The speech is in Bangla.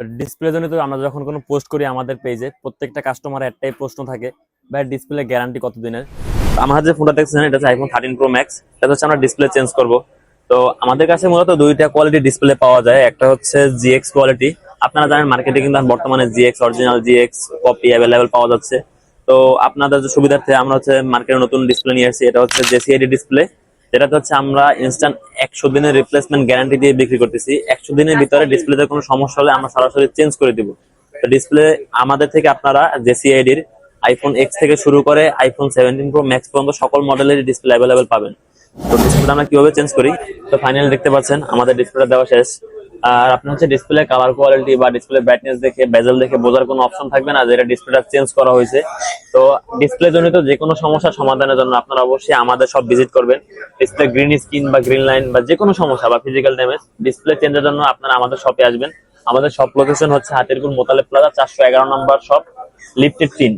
ডিসপ্লে তো আমরা যখন কোনো পোস্ট করি আমাদের পেজে প্রত্যেকটা কাস্টমার একটাই প্রশ্ন থাকে, ভাই ডিসপ্লে গ্যারান্টি কতদিনের আমার যে ফোনটা দেখছেন এটা হচ্ছে আইফোন থার্টিন প্রো ম্যাক্স এটা হচ্ছে আমরা ডিসপ্লে চেঞ্জ করব। তো আমাদের কাছে মূলত দুইটা কোয়ালিটি ডিসপ্লে পাওয়া যায়, একটা হচ্ছে জিএক্স কোয়ালিটি আপনারা জানেন মার্কেটে কিন্তু বর্তমানে GX original GX copy available পাওয়া যাচ্ছে। তো আপনাদের যে সুবিধার্থে আমরা হচ্ছে মার্কেটে নতুন ডিসপ্লে নিয়ে আসছি, এটা হচ্ছে জেসিআইডি ডিসপ্লে যেটাতে হচ্ছে আমরা ইনস্ট্যান্ট একশো দিনের রিপ্লেসমেন্ট গ্যারান্টি দিয়ে বিক্রি করতেছি। একশো দিনের ভিতরে ডিসপ্লেতে কোনো সমস্যা হলে আমরা সরাসরি চেঞ্জ করে দিব। তো ডিসপ্লে আমাদের থেকে আপনারা জেসিআইডির আইফোন এক্স থেকে শুরু করে আইফোন সেভেন্টিন প্রো ম্যাক্স পর্যন্ত সকল মডেলের ডিসপ্লে অ্যাভেলেবেল পাবেন। তো ডিসপ্লেটা আমরা কীভাবে চেঞ্জ করি? তো ফাইনালি দেখতে পাচ্ছেন আমাদের ডিসপ্লেটা দেওয়া শেষ। আর আপনার হচ্ছে ডিসপ্লে কালার কোয়ালিটি বা ডিসপ্লে ব্রাইটনেস দেখে বেজেল দেখে বোঝার কোনো অপশন থাকবে না যে এটা ডিসপ্লেটা চেঞ্জ করা হয়েছে। তো ডিসপ্লে জনিত যে কোনো সমস্যা সমাধানের জন্য আপনারা অবশ্যই আমাদের সব ভিজিট করবেন। ডিসপ্লে গ্রিন স্ক্রিন বা গ্রিন লাইন বা যে কোনো সমস্যা বা ফিজিক্যাল ড্যামেজ ডিসপ্লে চেঞ্জের জন্য আপনারা আমাদের শপে আসবেন। আমাদের শপ লোকেশন হচ্ছে হাতিরপুর মোতালেব প্লাজা চারশো এগারো নম্বর শপ লিফটেড তিন।